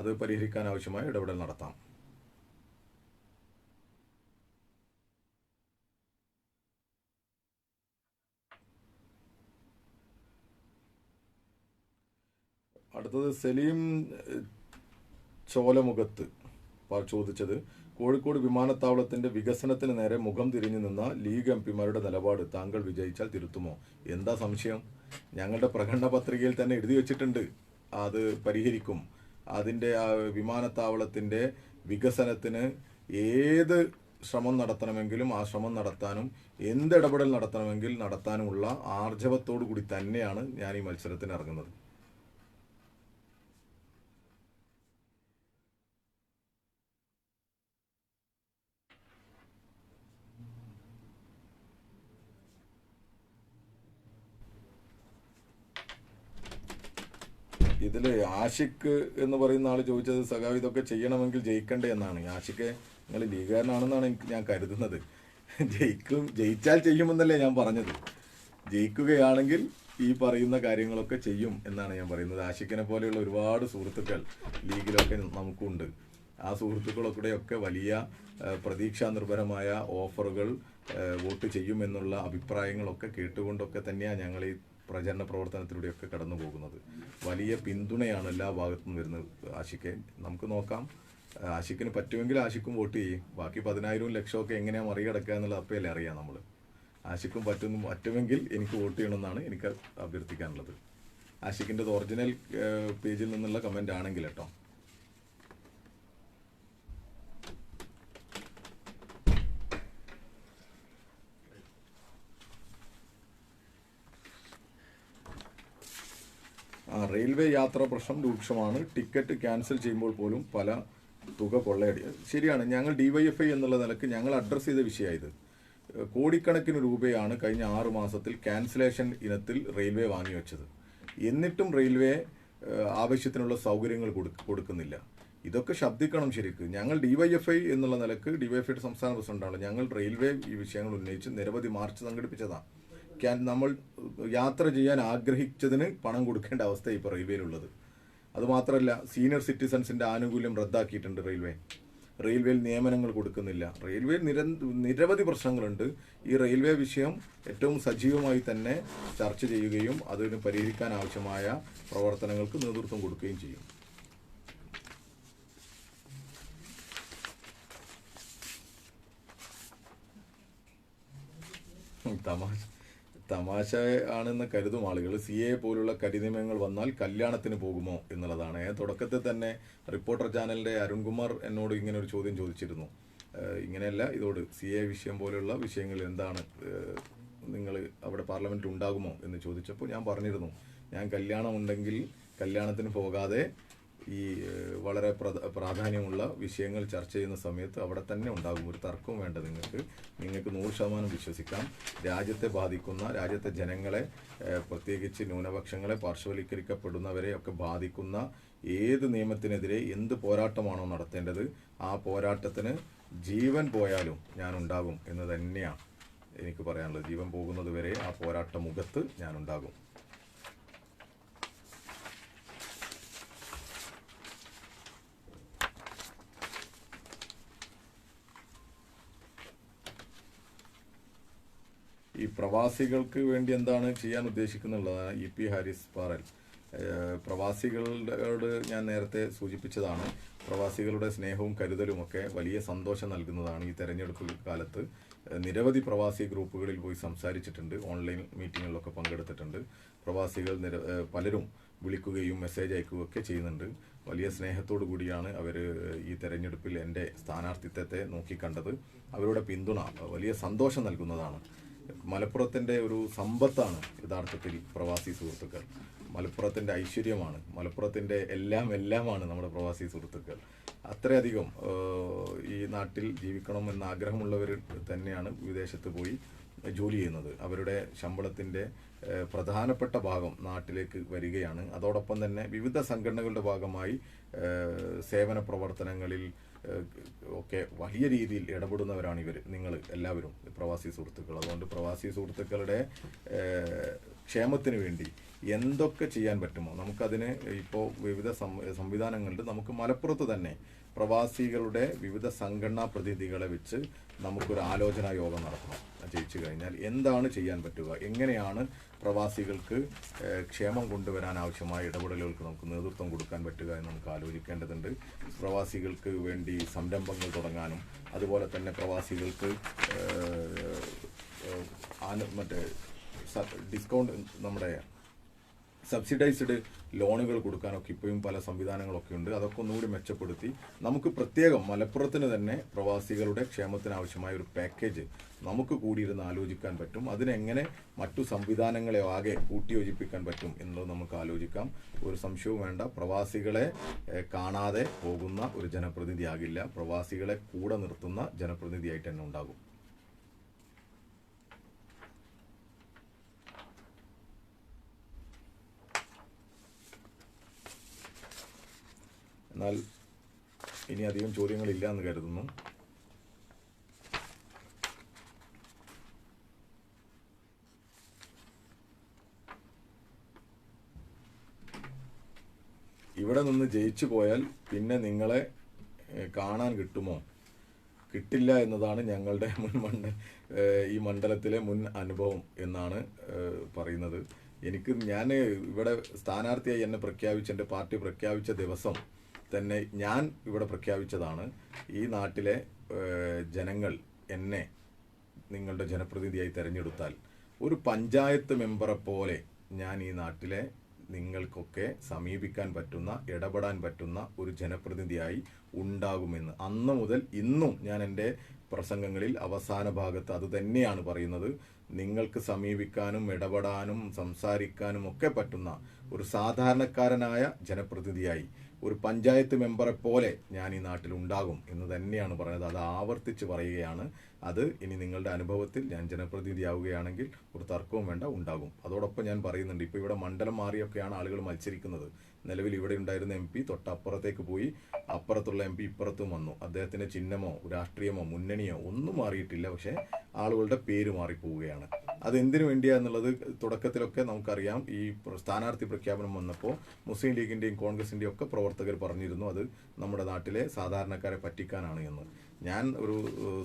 അത് പരിഹരിക്കാൻ ആവശ്യമായ ഇടപെടൽ നടത്താം. അടുത്തത് സലീം ചോലമുഖത്ത് ചോദിച്ചത്. കോഴിക്കോട് വിമാനത്താവളത്തിന്റെ വികസനത്തിന് നേരെ മുഖം തിരിഞ്ഞു നിന്ന ലീഗ് എം പിമാരുടെ നിലപാട് താങ്കൾ വിജയിച്ചാൽ തിരുത്തുമോ? എന്താ സംശയം? ഞങ്ങളുടെ പ്രകടന പത്രികയിൽ തന്നെ എഴുതി വെച്ചിട്ടുണ്ട്. അത് പരിഹരിക്കും. അതിന്റെ ആ വിമാനത്താവളത്തിന്റെ വികസനത്തിന് ഏത് ശ്രമം നടത്തണമെങ്കിലും ആ ശ്രമം നടത്താനും എന്ത് ഇടപെടൽ നടത്തണമെങ്കിൽ നടത്താനുമുള്ള ആർജവത്തോടു കൂടി തന്നെയാണ് ഞാൻ ഈ മത്സരത്തിന് ഇറങ്ങുന്നത്. ഇതിൽ ആഷിഖ് എന്ന് പറയുന്ന ആൾ ചോദിച്ചത് സഖാവ് ഇതൊക്കെ ചെയ്യണമെങ്കിൽ ജയിക്കണ്ടേ എന്നാണ്. ആഷിഖ് നിങ്ങൾ ലീഗുകാരനാണെന്നാണ് എനിക്ക് ഞാൻ കരുതുന്നത്. ജയിക്കും ജയിച്ചാൽ ചെയ്യുമെന്നല്ലേ ഞാൻ പറഞ്ഞത്. ജയിക്കുകയാണെങ്കിൽ ഈ പറയുന്ന കാര്യങ്ങളൊക്കെ ചെയ്യും എന്നാണ് ഞാൻ പറയുന്നത്. ആഷിഖിനെ പോലെയുള്ള ഒരുപാട് സുഹൃത്തുക്കൾ ലീഗിലൊക്കെ നമുക്കുണ്ട്. ആ സുഹൃത്തുക്കളൊക്കെ വലിയ പ്രതീക്ഷാ നിർഭരമായ ഓഫറുകൾ വോട്ട് ചെയ്യുമെന്നുള്ള അഭിപ്രായങ്ങളൊക്കെ കേട്ടുകൊണ്ടൊക്കെ തന്നെയാണ് ഞങ്ങൾ ഈ പ്രചരണ പ്രവർത്തനത്തിലൂടെയൊക്കെ കടന്നു പോകുന്നത് വലിയ പിന്തുണയാണ് എല്ലാ ഭാഗത്തും വരുന്നത് ആശിക്കെ നമുക്ക് നോക്കാം. ആശിക്കിന് പറ്റുമെങ്കിൽ ആഷിക്കും വോട്ട് ചെയ്യും. ബാക്കി പതിനായിരവും ലക്ഷമൊക്കെ എങ്ങനെയാണ് മറികടക്കുക എന്നുള്ള അപ്പയല്ലേ അറിയാം നമ്മൾ ആഷിക്കും പറ്റുന്നു പറ്റുമെങ്കിൽ എനിക്ക് വോട്ട് ചെയ്യണമെന്നാണ് എനിക്ക് അഭ്യർത്ഥിക്കാനുള്ളത്. ആഷിക്കിന്റെ ഒറിജിനൽ പേജിൽ നിന്നുള്ള കമന്റ് ആണെങ്കിൽ കേട്ടോ. റെയിൽവേ യാത്ര പ്രശ്നം രൂക്ഷമാണ്. ടിക്കറ്റ് ക്യാൻസൽ ചെയ്യുമ്പോൾ പോലും പല തുക കൊള്ളയടി ശരിയാണ് ഞങ്ങൾ ഡിവൈഎഫ്ഐ എന്നുള്ള നിലയ്ക്ക് ഞങ്ങൾ അഡ്രസ്സ് ചെയ്ത വിഷയമായത്. കോടിക്കണക്കിന് രൂപയാണ് കഴിഞ്ഞ ആറു മാസത്തിൽ ക്യാൻസലേഷൻ ഇനത്തിൽ റെയിൽവേ വാങ്ങിവെച്ചത് എന്നിട്ടും റെയിൽവേ ആവശ്യത്തിനുള്ള സൗകര്യങ്ങൾ കൊടുക്ക- കൊടുക്കുന്നില്ല. ഇതൊക്കെ ശബ്ദിക്കണം ശരിക്ക്. ഞങ്ങൾ ഡിവൈഎഫ്ഐ എന്നുള്ള നിലയ്ക്ക് ഡിവൈഎഫ്ഐയുടെ സംസ്ഥാന പ്രസിഡന്റാണ്. ഞങ്ങൾ റെയിൽവേ ഈ വിഷയങ്ങൾ ഉന്നയിച്ച് നിരവധി മാർച്ച് സംഘടിപ്പിച്ചതാണ്. ക്യാൻ നമ്മൾ യാത്ര ചെയ്യാൻ ആഗ്രഹിച്ചതിന് പണം കൊടുക്കേണ്ട അവസ്ഥ ഇപ്പോൾ റെയിൽവേയിലുള്ളത്. അതുമാത്രമല്ല സീനിയർ സിറ്റിസൺസിന്റെ ആനുകൂല്യം റദ്ദാക്കിയിട്ടുണ്ട് റെയിൽവേ. റെയിൽവേയിൽ നിയമനങ്ങൾ കൊടുക്കുന്നില്ല. റെയിൽവേയിൽ നിര നിരവധി പ്രശ്നങ്ങളുണ്ട്. ഈ റെയിൽവേ വിഷയം ഏറ്റവും സജീവമായി തന്നെ ചർച്ച ചെയ്യുകയും അതിന് പരിഹരിക്കാൻ ആവശ്യമായ പ്രവർത്തനങ്ങൾക്ക് നേതൃത്വം കൊടുക്കുകയും ചെയ്യും. തമാശ. തമാശ ആണെന്ന് കരുതും ആളുകൾ. സി എ പോലുള്ള കരിനിയമങ്ങൾ വന്നാൽ കല്യാണത്തിന് പോകുമോ എന്നുള്ളതാണ്. തുടക്കത്തിൽ തന്നെ റിപ്പോർട്ടർ ചാനലിന്റെ അരുൺകുമാർ എന്നോട് ഇങ്ങനെ ഒരു ചോദ്യം ചോദിച്ചിരുന്നു. ഇങ്ങനെയല്ല ഇതോട് സി എ വിഷയം പോലെയുള്ള വിഷയങ്ങൾ എന്താണ്? നിങ്ങൾ അവിടെ പാർലമെന്റിൽ ഉണ്ടാകുമോ എന്ന് ചോദിച്ചപ്പോൾ ഞാൻ പറഞ്ഞിരുന്നു. ഞാൻ കല്യാണം ഉണ്ടെങ്കിൽ കല്യാണത്തിന് പോകാതെ ഈ വളരെ പ്രധാ പ്രാധാന്യമുള്ള വിഷയങ്ങൾ ചർച്ച ചെയ്യുന്ന സമയത്ത് അവിടെ തന്നെ ഉണ്ടാകും ഒരു തർക്കവും വേണ്ട നിങ്ങൾക്ക്. നിങ്ങൾക്ക് നൂറ് ശതമാനം വിശ്വസിക്കാം. രാജ്യത്തെ ബാധിക്കുന്ന രാജ്യത്തെ ജനങ്ങളെ പ്രത്യേകിച്ച് ന്യൂനപക്ഷങ്ങളെ പാർശ്വവൽക്കരിക്കപ്പെടുന്നവരെ ഒക്കെ ബാധിക്കുന്ന ഏത് നിയമത്തിനെതിരെ എന്ത് പോരാട്ടമാണോ നടത്തേണ്ടത് ആ പോരാട്ടത്തിന് ജീവൻ പോയാലും ഞാൻ ഉണ്ടാകും എന്ന് തന്നെയാണ് എനിക്ക് പറയാനുള്ളത്. ജീവൻ പോകുന്നത് വരെ ആ പോരാട്ട മുഖത്ത് ഞാൻ ഈ പ്രവാസികൾക്ക് വേണ്ടി എന്താണ് ചെയ്യാൻ ഉദ്ദേശിക്കുന്നുള്ളതാണ് ഇ പി ഹാരിസ് പാറൽ. പ്രവാസികളോട് ഞാൻ നേരത്തെ സൂചിപ്പിച്ചതാണ് പ്രവാസികളുടെ സ്നേഹവും കരുതലും ഒക്കെ വലിയ സന്തോഷം നൽകുന്നതാണ് ഈ തെരഞ്ഞെടുപ്പ് കാലത്ത്. നിരവധി പ്രവാസി ഗ്രൂപ്പുകളിൽ പോയി സംസാരിച്ചിട്ടുണ്ട് ഓൺലൈൻ മീറ്റിങ്ങുകളിലൊക്കെ പങ്കെടുത്തിട്ടുണ്ട്. പ്രവാസികൾ നിര പലരും വിളിക്കുകയും മെസ്സേജ് അയക്കുകയൊക്കെ ചെയ്യുന്നുണ്ട്. വലിയ സ്നേഹത്തോടു കൂടിയാണ് അവർ ഈ തെരഞ്ഞെടുപ്പിൽ എന്റെ സ്ഥാനാർത്ഥിത്വത്തെ നോക്കിക്കണ്ടത്. അവരുടെ പിന്തുണ വലിയ സന്തോഷം നൽകുന്നതാണ്. മലപ്പുറത്തിന്റെ ഒരു സമ്പത്താണ് യഥാർത്ഥത്തിൽ പ്രവാസി സുഹൃത്തുക്കൾ. മലപ്പുറത്തിന്റെ ഐശ്വര്യമാണ്. മലപ്പുറത്തിന്റെ എല്ലാം എല്ലാമാണ് നമ്മുടെ പ്രവാസി സുഹൃത്തുക്കൾ. അത്രയധികം ഈ നാട്ടിൽ ജീവിക്കണം എന്ന ആഗ്രഹമുള്ളവർ തന്നെയാണ് വിദേശത്ത് പോയി ജോലി ചെയ്യുന്നത്. അവരുടെ ശമ്പളത്തിന്റെ പ്രധാനപ്പെട്ട ഭാഗം നാട്ടിലേക്ക് വരികയാണ്. അതോടൊപ്പം തന്നെ വിവിധ സംഘടനകളുടെ ഭാഗമായി സേവന പ്രവർത്തനങ്ങളിൽ ഒക്കെ വലിയ രീതിയിൽ ഇടപെടുന്നവരാണ് ഇവർ നിങ്ങൾ എല്ലാവരും പ്രവാസി സുഹൃത്തുക്കൾ. അതുകൊണ്ട് പ്രവാസി സുഹൃത്തുക്കളുടെ ക്ഷേമത്തിന് വേണ്ടി എന്തൊക്കെ ചെയ്യാൻ പറ്റുമോ? നമുക്കതിന് ഇപ്പോൾ വിവിധ സംവിധാനങ്ങളുണ്ട്. നമുക്ക് മലപ്പുറത്ത് തന്നെ പ്രവാസികളുടെ വിവിധ സംഘടനാ പ്രതിനിധികളെ വെച്ച് നമുക്കൊരു ആലോചനാ യോഗം നടത്തണം. ജയിച്ചു കഴിഞ്ഞാൽ എന്താണ് ചെയ്യാൻ പറ്റുക? എങ്ങനെയാണ് പ്രവാസികൾക്ക് ക്ഷേമം കൊണ്ടുവരാൻ ആവശ്യമായ ഇടപെടലുകൾക്ക് നമുക്ക് നേതൃത്വം കൊടുക്കാൻ പറ്റുക എന്ന് നമുക്ക് ആലോചിക്കേണ്ടതുണ്ട്. പ്രവാസികൾക്ക് വേണ്ടി സംരംഭങ്ങൾ തുടങ്ങാനും അതുപോലെ തന്നെ പ്രവാസികൾക്ക് മറ്റേ ഡിസ്കൗണ്ട് നമ്മുടെ സബ്സിഡൈസ്ഡ് ലോണുകൾ കൊടുക്കാനൊക്കെ ഇപ്പോഴും പല സംവിധാനങ്ങളൊക്കെ ഉണ്ട്. അതൊക്കെ ഒന്നുകൂടി മെച്ചപ്പെടുത്തി നമുക്ക് പ്രത്യേകം മലപ്പുറത്തിന് തന്നെ പ്രവാസികളുടെ ക്ഷേമത്തിന് ആവശ്യമായ ഒരു പാക്കേജ് നമുക്ക് കൂടിയിരുന്ന് ആലോചിക്കാൻ പറ്റും. അതിനെങ്ങനെ മറ്റു സംവിധാനങ്ങളെ ആകെ കൂട്ടിയോജിപ്പിക്കാൻ പറ്റും എന്നുള്ളത് നമുക്ക് ആലോചിക്കാം. ഒരു സംശയവും വേണ്ട. പ്രവാസികളെ കാണാതെ പോകുന്ന ഒരു ജനപ്രതിനിധിയാകില്ല. പ്രവാസികളെ കൂടെ നിർത്തുന്ന ജനപ്രതിനിധിയായിട്ട് തന്നെ ഉണ്ടാകും. എന്നാൽ ഇനി അധികം ചോദ്യങ്ങളില്ല എന്ന് കരുതുന്നു. ഇവിടെ നിന്ന് ജയിച്ചു പോയാൽ പിന്നെ നിങ്ങളെ കാണാൻ കിട്ടുമോ? കിട്ടില്ല എന്നതാണ് ഞങ്ങളുടെ മുൻ മണ്ഡ ഈ മണ്ഡലത്തിലെ മുൻ അനുഭവം എന്നാണ് പറയുന്നത്. എനിക്ക് ഞാൻ ഇവിടെ സ്ഥാനാർത്ഥിയായി എന്നെ പ്രഖ്യാപിച്ച എന്റെ പാർട്ടി പ്രഖ്യാപിച്ച ദിവസം തന്നെ ഞാൻ ഇവിടെ പ്രഖ്യാപിച്ചതാണ് ഈ നാട്ടിലെ ജനങ്ങൾ എന്നെ നിങ്ങളുടെ ജനപ്രതിനിധിയായി തിരഞ്ഞെടുത്താൽ ഒരു പഞ്ചായത്ത് മെമ്പറെ പോലെ ഞാൻ ഈ നാട്ടിലെ നിങ്ങൾക്കൊക്കെ സമീപിക്കാൻ പറ്റുന്ന ഇടപെടാൻ പറ്റുന്ന ഒരു ജനപ്രതിനിധിയായി ഉണ്ടാകുമെന്ന്. അന്ന് മുതൽ ഇന്നും ഞാൻ എന്റെ പ്രസംഗങ്ങളിൽ അവസാന ഭാഗത്ത് അത് തന്നെയാണ് പറയുന്നത്. നിങ്ങൾക്ക് സമീപിക്കാനും ഇടപെടാനും സംസാരിക്കാനും ഒക്കെ പറ്റുന്ന ഒരു സാധാരണക്കാരനായ ജനപ്രതിനിധിയായി ഒരു പഞ്ചായത്ത് മെമ്പറെ പോലെ ഞാൻ ഈ നാട്ടിൽ ഉണ്ടാകും എന്ന് തന്നെയാണ് പറയുന്നത്. അത് ആവർത്തിച്ച് പറയുകയാണ്. അത് ഇനി നിങ്ങളുടെ അനുഭവത്തിൽ ഞാൻ ജനപ്രതിനിധിയാവുകയാണെങ്കിൽ ഒരു തർക്കവും വേണ്ട ഉണ്ടാകും. അതോടൊപ്പം ഞാൻ പറയുന്നുണ്ട് ഇപ്പോൾ ഇവിടെ മണ്ഡലം മാറിയൊക്കെയാണ് ആളുകൾ മത്സരിക്കുന്നത്. നിലവിൽ ഇവിടെ ഉണ്ടായിരുന്ന എം പി തൊട്ടപ്പുറത്തേക്ക് പോയി അപ്പുറത്തുള്ള എം പി ഇപ്പുറത്തും വന്നു. അദ്ദേഹത്തിന്റെ ചിഹ്നമോ രാഷ്ട്രീയമോ മുന്നണിയോ ഒന്നും മാറിയിട്ടില്ല. പക്ഷേ ആളുകളുടെ പേര് മാറിപ്പോവുകയാണ്. അത് എന്തിനു വേണ്ടിയാന്നുള്ളത് തുടക്കത്തിലൊക്കെ നമുക്കറിയാം. ഈ സ്ഥാനാർത്ഥി പ്രഖ്യാപനം വന്നപ്പോൾ മുസ്ലിം ലീഗിന്റെയും കോൺഗ്രസിന്റെയും ഒക്കെ പ്രവർത്തകർ പറഞ്ഞിരുന്നു അത് നമ്മുടെ നാട്ടിലെ സാധാരണക്കാരെ പറ്റിക്കാനാണ് എന്ന്. ഞാൻ ഒരു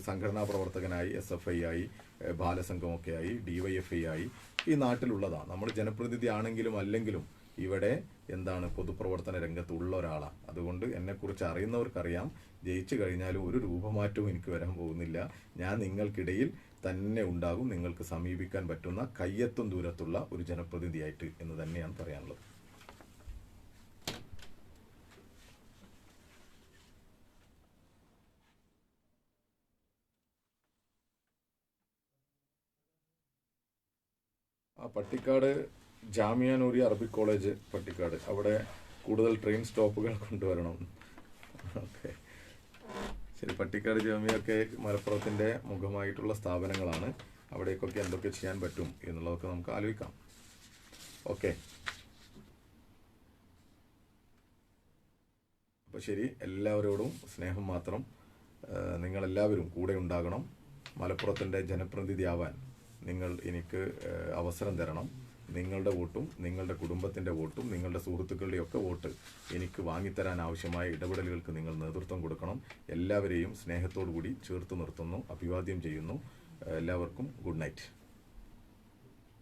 സംഘടനാ പ്രവർത്തകനായി എസ് എഫ് ഐ ആയി ബാലസംഘമൊക്കെ ആയി ഡിവൈഎഫ്ഐ ആയി ഈ നാട്ടിലുള്ളതാണ്. നമ്മൾ ജനപ്രതിനിധി ആണെങ്കിലും അല്ലെങ്കിലും ഇവിടെ എന്താണ് പൊതുപ്രവർത്തന രംഗത്തുള്ള ഒരാളാണ് അതുകൊണ്ട് എന്നെക്കുറിച്ച് അറിയുന്നവർക്കറിയാം. ജയിച്ചു കഴിഞ്ഞാലും ഒരു രൂപമാറ്റവും എനിക്ക് വരാൻ പോകുന്നില്ല. ഞാൻ നിങ്ങൾക്കിടയിൽ തന്നെ ഉണ്ടാകും. നിങ്ങൾക്ക് സമീപിക്കാൻ പറ്റുന്ന കയ്യെത്തും ദൂരത്തുള്ള ഒരു ജനപ്രതിനിധിയായിട്ട് എന്ന് തന്നെയാണ് പറയാനുള്ളത്. ആ പട്ടിക്കാട് ജാമിയാനൂരി അറബിക് കോളേജ് പട്ടിക്കാട്. അവിടെ കൂടുതൽ ട്രെയിൻ സ്റ്റോപ്പുകൾ കൊണ്ടുവരണം. ഓക്കെ. ശരി പട്ടിക്കാട് ജോമിയൊക്കെ മലപ്പുറത്തിന്റെ മുഖമായിട്ടുള്ള സ്ഥാപനങ്ങളാണ്. അവിടേക്കൊക്കെ എന്തൊക്കെ ചെയ്യാൻ പറ്റും എന്നുള്ളതൊക്കെ നമുക്ക് ആലോചിക്കാം. ഓക്കെ. അപ്പോൾ ശരി എല്ലാവരോടും സ്നേഹം മാത്രം നിങ്ങളെല്ലാവരും കൂടെ ഉണ്ടാകണം. മലപ്പുറത്തിന്റെ ജനപ്രതിനിധിയാവാൻ നിങ്ങൾ എനിക്ക് അവസരം തരണം. നിങ്ങളുടെ വോട്ടും നിങ്ങളുടെ കുടുംബത്തിന്റെ വോട്ടും നിങ്ങളുടെ സുഹൃത്തുക്കളുടെയൊക്കെ വോട്ട് എനിക്ക് വാങ്ങിത്തരാൻ ആവശ്യമായ ഇടപെടലുകൾക്ക് നിങ്ങൾ നേതൃത്വം കൊടുക്കണം. എല്ലാവരെയും സ്നേഹത്തോടു കൂടി ചേർത്ത് നിർത്തുന്നു. അഭിവാദ്യം ചെയ്യുന്നു. എല്ലാവർക്കും ഗുഡ് നൈറ്റ്.